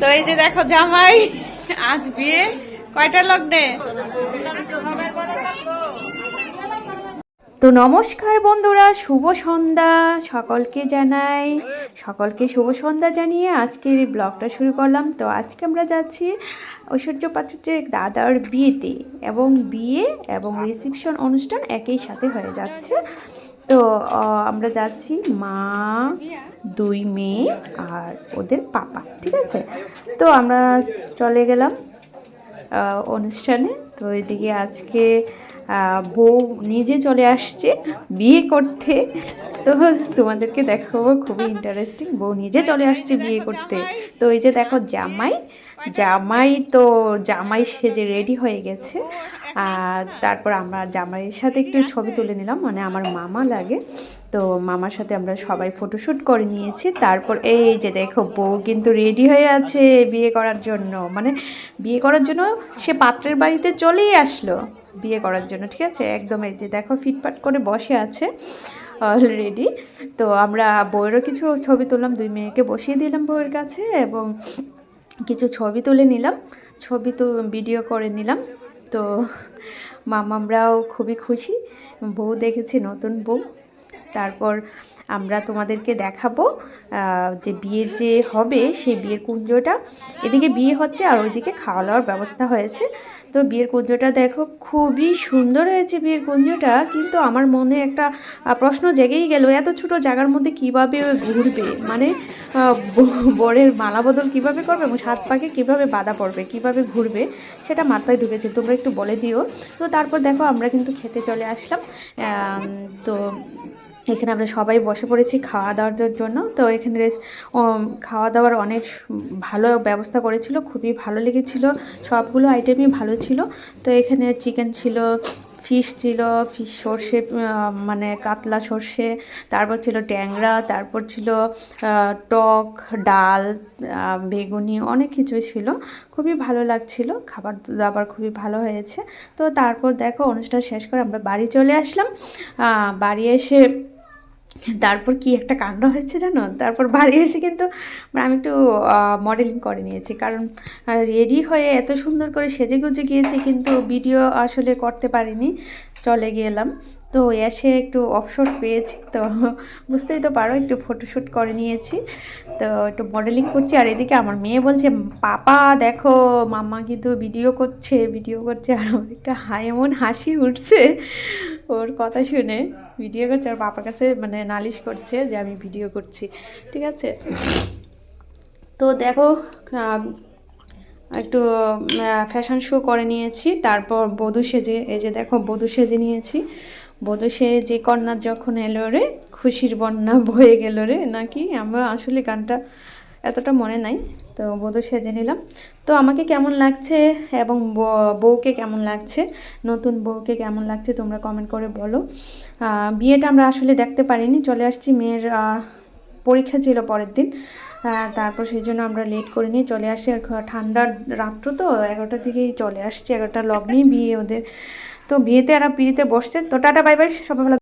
তো এই যে দেখো জামাই, আজ বিয়ে, কয়টা লগ্নে? তো নমস্কার বন্ধুরা, শুভ সন্ধ্যা সকলকে জানাই। সকলকে শুভ সন্ধ্যা জানিয়ে আজকের এই ব্লগটা শুরু করলাম। তো আজকে আমরা যাচ্ছি ঐশ্বর্য পাত্রের দাদার বিয়েতে এবং বিয়ে এবং রিসেপশন অনুষ্ঠান একই সাথে হয়ে যাচ্ছে। তো আমরা যাচ্ছি মা, দুই মেয়ে আর ওদের পাপা, ঠিক আছে? তো আমরা চলে গেলাম অনুষ্ঠানে। তো এদিকে আজকে বউ নিজে চলে আসছে বিয়ে করতে। তো তোমাদেরকে দেখাবো, খুবই ইন্টারেস্টিং বউ নিজে চলে আসছে বিয়ে করতে। তো এই যে দেখো, জামাই জামাই তো জামাই সেজে রেডি হয়ে গেছে। আর তারপর আমরা জামাইয়ের সাথে একটু ছবি তুলে নিলাম মানে আমার মামা লাগে। তো মামার সাথে আমরা সবাই ফটোশ্যুট করে নিয়েছি। তারপর এই যে দেখো, বউ কিন্তু রেডি হয়ে আছে বিয়ে করার জন্য। মানে বিয়ে করার জন্য সে পাত্রের বাড়িতে চলেই আসলো বিয়ে করার জন্য, ঠিক আছে? একদম এই যে দেখো, ফিটফাট করে বসে আছে অলরেডি তো আমরা বউয়েরও কিছু ছবি তুললাম, দুই মেয়েকে বসিয়ে দিলাম বউয়ের কাছে। এবং কিছু ছবি তুলে নিলাম। ছবি তো ভিডিও করে নিলাম। তো মামামরাও খুবই খুশি। বউ দেখেছি নতুন বউ। তারপর আমরা তোমাদেরকে দেখাবো যে বিয়ে যে হবে সেই বিয়ের কুঞ্জটা। এদিকে বিয়ে হচ্ছে আর ওইদিকে খাওয়া দাওয়ার ব্যবস্থা হয়েছে। তো বিয়ের কুঞ্জটা দেখো, খুবই সুন্দর হয়েছে বিয়ের কুঞ্জটা। কিন্তু আমার মনে একটা প্রশ্ন জেগেই গেল, এত ছোট জায়গার মধ্যে কীভাবে ঘুরবে? মানে বরের মালা বদল কীভাবে করবে এবং সাত পাকে কীভাবে বাধা পড়বে, কীভাবে ঘুরবে, সেটা মাথায় ঢুকেছে। তোমরা একটু বলে দিও। তো তারপর দেখো, আমরা কিন্তু খেতে চলে আসলাম। তো এখানে আমরা সবাই বসে পড়েছি খাওয়া দাওয়ার জন্য। তো এখানে খাওয়া দাওয়ার অনেক ভালো ব্যবস্থা করেছিল, খুবই ভালো লেগেছিল। সবগুলো আইটেমই ভালো ছিল। তো এখানে চিকেন ছিল ফিশ ছিল ফিশ সর্ষে মানে কাতলা সর্ষে, তারপর ছিল ট্যাংরা, তারপর ছিল টক, ডাল বেগুনি, অনেক কিছুই ছিল। খুবই ভালো লাগছিল খাবার দাবার খুবই ভালো হয়েছে। তো তারপর দেখো, অনুষ্ঠান শেষ করে আমরা বাড়ি চলে আসলাম। বাড়ি এসে তারপর কি একটা কাণ্ড হয়েছে জানো? তারপর বাড়ি এসে কিন্তু আমি একটু মডেলিং করে নিয়েছি। কারণ রেডি হয়ে এত সুন্দর করে সেজে গুজে গিয়েছি কিন্তু ভিডিও আসলে করতে পারিনি। চলে গেলাম। তো এসে একটু অবসর পেয়েছি, তো বুঝতেই তো পারো একটু ফটোশ্যুট করে নিয়েছি। তো একটু মডেলিং করছি, আর এদিকে আমার মেয়ে বলছে, পাপা, দেখো, মাম্মা কিন্তু ভিডিও করছে ভিডিও করছে। আর আমার একটা এমন হাসি উঠছে ওর কথা শুনে। ভিডিও করছে, আর পাপার কাছে মানে নালিশ করছে যে, আমি ভিডিও করছি। ঠিক আছে? তো দেখো একটু ফ্যাশন শো করে নিয়েছি। তারপর বধূ সেজে, এই যে দেখো, বধূ সেজে নিয়েছি। বধূ যে কন্যা যখন এলো রে, খুশির বন্যা বয়ে গেল রে, নাকি? আমার আসলে গানটা এতটা মনে নাই, তো বধূ সেজে নিলাম। তো আমাকে কেমন লাগছে এবং বউকে কেমন লাগছে? নতুন বউকে কেমন লাগছে তোমরা কমেন্ট করে বলো। বিয়েটা আমরা আসলে দেখতে পারিনি, চলে আসছি মেয়ের পরীক্ষা ছিল পরের দিন। তারপর সেই জন্য আমরা লেট করে নিয়ে চলে আসি। আর ঠান্ডার রাত্র তো, এগারোটার দিকেই চলে আসছি, এগারোটা লগ্নেই বিয়ে ওদের। তো বিয়েতে আর পিড়িতে বসছে। তো টাটা বাই বাই সবাই ভালো